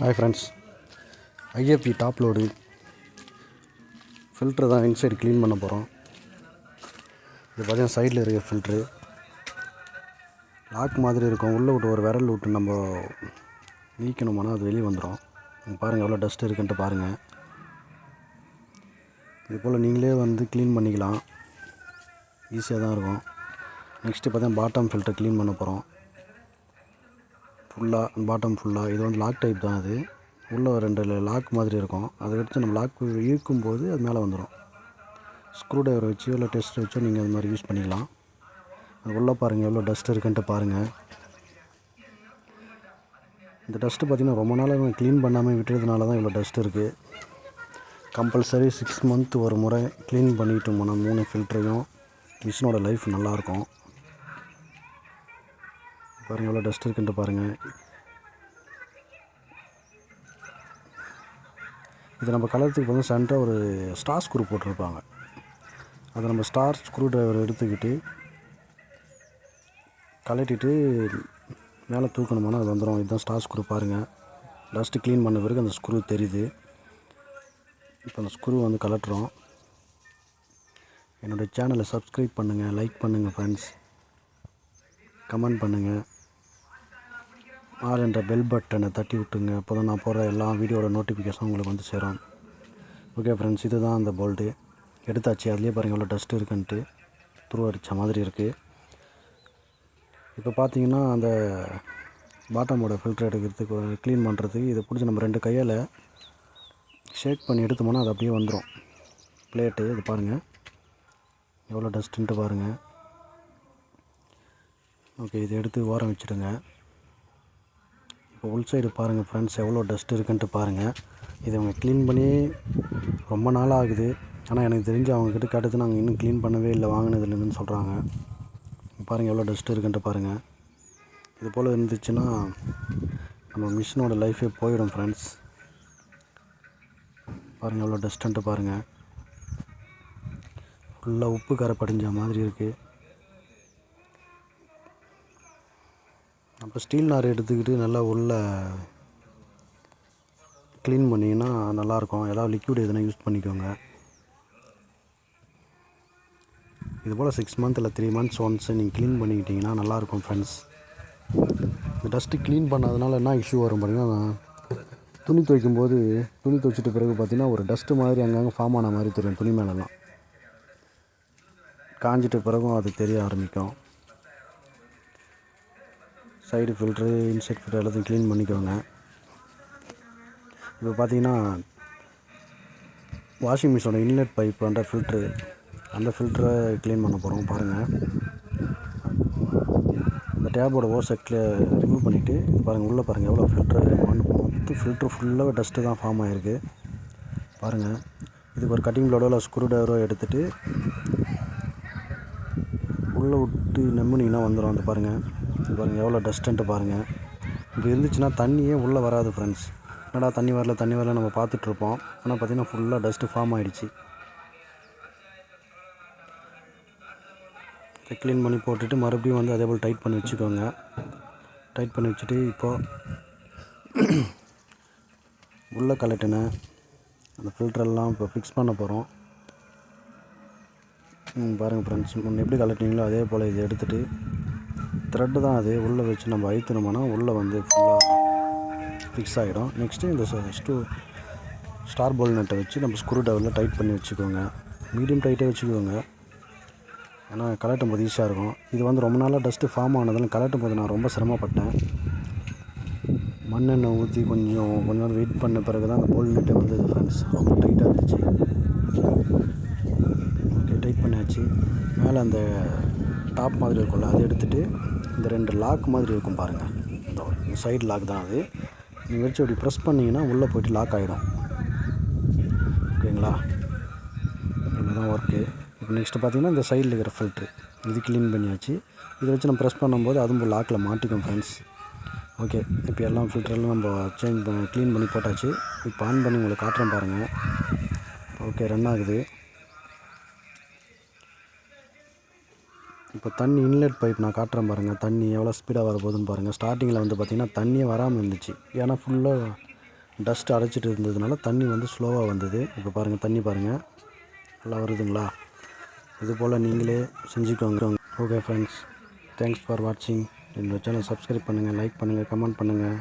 Hi friends IFB top load filter தான் inside clean பண்ண போகிறோம் இது பார்த்தீங்கன்னா சைடில் இருக்க ஃபில்ட்ரு லாக் மாதிரி இருக்கும். உள்ளே விட்டு ஒரு விரல் விட்டு நம்ம நீக்கணுமானா அது வெளியே வந்துடும் பாருங்கள் எவ்வளோ டஸ்ட் இருக்குன்ட்டு பாருங்கள் இது போல் நீங்களே வந்து க்ளீன் பண்ணிக்கலாம். ஈஸியாக தான் இருக்கும். நெக்ஸ்ட்டு பார்த்தா பாட்டம் ஃபில்ட்ரு க்ளீன் பண்ண போகிறோம் ஃபுல்லாக பாட்டம் ஃபுல்லாக இது வந்து லாக் டைப் தான் அது. உள்ளே ஒரு ரெண்டு லாக் மாதிரி இருக்கும். அதை எடுத்து நம்ம லாக் இழுக்கும்போது அது மேலே வந்துடும் ஸ்க்ரூ டிரைவர் வச்சு இல்லை டெஸ்ட் வச்சோ நீங்கள் அது மாதிரி யூஸ் பண்ணிக்கலாம். அது உள்ளே பாருங்கள் எவ்வளோ டஸ்ட் இருக்குன்ட்டு பாருங்கள் இந்த டஸ்ட்டு பார்த்திங்கன்னா ரொம்ப நாளாக க்ளீன் பண்ணாமல் விட்டுறதுனால தான் இவ்வளோ டஸ்ட் இருக்குது கம்பல்சரி சிக்ஸ் மந்த் ஒரு முறை க்ளீன் பண்ணிட்டோம்னா மூணு ஃபில்டரையும் மிஷினோட லைஃப் நல்லாயிருக்கும் பாருங்கள் எவ்வளோ டஸ்ட் இருக்குன்ட்டு பாருங்கள் இது நம்ம கலரத்துக்கு வந்து சென்டராக ஒரு ஸ்டார் ஸ்க்ரூ போட்டிருப்பாங்க. அதை நம்ம ஸ்டார் ஸ்க்ரூ டிரைவர் எடுத்துக்கிட்டு கலட்டிட்டு மேலே தூக்கணுமானா அது வந்துடும் இதுதான் ஸ்டார் ஸ்க்ரூ பாருங்கள் டஸ்ட்டு க்ளீன் பண்ண பிறகு அந்த ஸ்க்ரூ தெரியுது. இப்போ அந்த ஸ்க்ரூ வந்து கலட்டுறோம் என்னுடைய சேனலை சப்ஸ்கிரைப் பண்ணுங்கள் லைக் பண்ணுங்கள் ஃப்ரெண்ட்ஸ் கமெண்ட் பண்ணுங்கள் ஆல் என்ற பெல் பட்டனை தட்டி விட்டுங்க அப்போ தான் நான் போடுற எல்லா வீடியோட நோட்டிஃபிகேஷன் உங்களுக்கு வந்து சேரும். ஓகே ஃப்ரெண்ட்ஸ் இது தான் அந்த போல்ட்டு எடுத்தாச்சு. அதுலேயே பாருங்கள் எவ்வளோ டஸ்ட் இருக்குன்ட்டு. துருவ அடித்த மாதிரி இருக்குது இப்போ பார்த்தீங்கன்னா அந்த பாட்டமோட ஃபில்டர் எடுக்கிறதுக்கு க்ளீன் பண்ணுறதுக்கு இதை பிடிச்சி நம்ம ரெண்டு கையால் ஷேக் பண்ணி எடுத்தோம்னா அது அப்படியே வந்துடும் பிளேட்டு இது பாருங்கள் எவ்வளோ டஸ்ட்டுன்ட்டு பாருங்கள் ஓகே இதை எடுத்து ஓரம் வச்சுடுங்க. இப்போ உள் சைடு பாருங்கள் ஃப்ரெண்ட்ஸ் எவ்வளோ டஸ்ட் இருக்குன்ட்டு பாருங்கள் இதை அவங்க க்ளீன் பண்ணி ரொம்ப நாள் ஆகுது. ஆனால் எனக்கு தெரிஞ்சு அவங்கக்கிட்ட கேட்டது நாங்கள் இன்னும் க்ளீன் பண்ணவே இல்லை வாங்கினதுலேருந்து சொல்கிறாங்க பாருங்கள் எவ்வளோ டஸ்ட் இருக்குன்ட்டு பாருங்கள் இது போல் இருந்துச்சுன்னா நம்ம மிஷினோட லைஃபே போயிடும் ஃப்ரெண்ட்ஸ் பாருங்கள் எவ்வளோ டஸ்ட்டுன்ட்டு பாருங்கள் ஃபுல்லாக உப்பு கரை படிஞ்ச மாதிரி இருக்குது இப்போ ஸ்டீல் நார் எடுத்துக்கிட்டு நல்லா உள்ள க்ளீன் பண்ணிங்கன்னா நல்லாயிருக்கும். ஏதாவது லிக்விட் எதுனா யூஸ் பண்ணிக்கோங்க. இது போல் சிக்ஸ் மந்த் இல்லை த்ரீ மந்த்ஸ் ஒன்ஸ் நீங்கள் க்ளீன் பண்ணிக்கிட்டிங்கன்னா நல்லாயிருக்கும் ஃப்ரெண்ட்ஸ் இந்த டஸ்ட்டு க்ளீன் பண்ணாதனால என்ன இஷ்யூ வரும் பாருங்கன்னா துணி துவைக்கும் போது துணி துவைச்சிட்டு பிறகு பார்த்தீங்கன்னா ஒரு டஸ்ட்டு மாதிரி அங்கங்கே ஃபார்ம் ஆன மாதிரி தெரியும் துணி மேலெல்லாம் காஞ்சிட்ட பிறகும் அது தெரிய ஆரம்பிக்கும். சைடு ஃபில்ட்ரு இன்சைட் ஃபில்ட்ரு எல்லாத்தையும் க்ளீன் பண்ணிக்கோங்க. இப்போ பார்த்தீங்கன்னா வாஷிங் மிஷினோட இன்லெட் பைப் அந்த ஃபில்ட்ரு அந்த ஃபில்டரை க்ளீன் பண்ண போகிறோம் பாருங்கள் இந்த டேப்போட ஓசை ரிமூவ் பண்ணிவிட்டு பாருங்கள் உள்ளே பாருங்கள் எவ்வளோ ஃபில்ட்ரு மண் மொத்தம் ஃபில்ட்ரு ஃபுல்லாக டஸ்ட்டு தான் ஃபார்ம் ஆகிருக்கு பாருங்கள் இதுக்கு ஒரு கட்டிங் பிளோடோ இல்லை ஸ்க்ரூ ட்ரைவரோ எடுத்துகிட்டு உள்ளே விட்டு நம்பினீங்கன்னா வந்துடும் அந்த பாருங்கள் பாருங்கள் எவ்வளோ டஸ்ட்டுன்ட்டு பாருங்கள் இப்போ இருந்துச்சுன்னா தண்ணியே உள்ளே வராது ஃப்ரெண்ட்ஸ் என்னடா தண்ணி வரல தண்ணி வரல நம்ம பார்த்துட்ருப்போம் ஆனால் பார்த்தீங்கன்னா ஃபுல்லாக டஸ்ட்டு ஃபார்ம் ஆகிடுச்சு இதை க்ளீன் பண்ணி போட்டுட்டு மறுபடியும் வந்து அதே போல் டைட் பண்ணி வச்சுக்கோங்க. டைட் பண்ணி வச்சுட்டு இப்போது உள்ளே கலட்டினேன் அந்த ஃபில்டரெல்லாம் இப்போ ஃபிக்ஸ் பண்ண போகிறோம் ம், பாருங்கள் ஃப்ரெண்ட்ஸ் முன்ன எப்படி கலட்டினீங்களோ அதே போல் இதை எடுத்துகிட்டு த்ரெட்டு தான் அது. உள்ளே வச்சு நம்ம அழுத்தினோம்னா உள்ளே வந்து ஃபுல்லாக ஃபிக்ஸ் ஆகிடும் நெக்ஸ்ட்டு இந்த ஸ்டூ ஸ்டார் போல் நட்டை வச்சு நம்ம ஸ்க்ரூ டிரைவரில் டைட் பண்ணி வச்சுக்கோங்க. மீடியம் டைட்டே வச்சுக்கோங்க. ஏன்னா கலட்டும் போது ஈஸியாக இருக்கும். இது வந்து ரொம்ப நாளாக டஸ்ட்டு ஃபார்ம் ஆனதில் கலட்டும் போது நான் ரொம்ப சிரமப்பட்டேன். மண்ணெண்ணெய் ஊற்றி கொஞ்சம் கொஞ்ச நேரம் வெயிட் பண்ண பிறகு தான் அந்த போல் நெட்டை வந்தது ஃப்ரெண்ட்ஸ் ரொம்ப டைட்டாக இருந்துச்சு. ஓகே டைட் பண்ணியாச்சு. மேலே அந்த டாப் மாதிரி இருக்கும்ல அதை எடுத்துகிட்டு இந்த ரெண்டு லாக் மாதிரி இருக்கும் பாருங்கள் இந்த சைடு லாக் தான் அது. நீங்கள் வச்சு அப்படி ப்ரெஸ் பண்ணிங்கன்னா உள்ளே போயிட்டு லாக் ஆகிடும் ஓகேங்களா? இதுதான் ஒர்க்கு இப்போ நெக்ஸ்ட்டு பார்த்தீங்கன்னா இந்த சைடில் இருக்கிற ஃபில்ட்ரு இது க்ளீன் பண்ணியாச்சு. இதை வச்சு நம்ம ப்ரெஸ் பண்ணும்போது அதுவும் லாக்கில் மாட்டிக்கும் ஃப்ரெண்ட்ஸ் ஓகே. இப்போ எல்லாம் ஃபில்டரெல்லாம் நம்ம சேஞ்ச் பண்ணி க்ளீன் பண்ணி போட்டாச்சு. இப்போ ஆன் பண்ணி உங்களுக்கு காட்டுறேன் பாருங்கள் ஓகே ரன் ஆகுது. இப்போ தண்ணி இன்லெட் பைப் நான் காட்டுறேன் பாருங்கள் தண்ணி எவ்வளோ ஸ்பீடாக வரப்போகுதுன்னு பாருங்கள் ஸ்டார்டிங்கில் வந்து பார்த்திங்கன்னா தண்ணியே வராமல் இருந்துச்சு. ஏன்னா ஃபுல்லாக டஸ்ட் அடைச்சிட்டு இருந்ததுனால தண்ணி வந்து ஸ்லோவாக வந்தது. இப்போ பாருங்கள் தண்ணி பாருங்கள் நல்லா வருதுங்களா? இது போல் நீங்களே செஞ்சுக்கோங்க. ஓகே ஃப்ரெண்ட்ஸ் தேங்க்ஸ் ஃபார் வாட்சிங் என்னோடய சேனல் சப்ஸ்கிரைப் பண்ணுங்கள் லைக் பண்ணுங்கள் கமெண்ட் பண்ணுங்கள்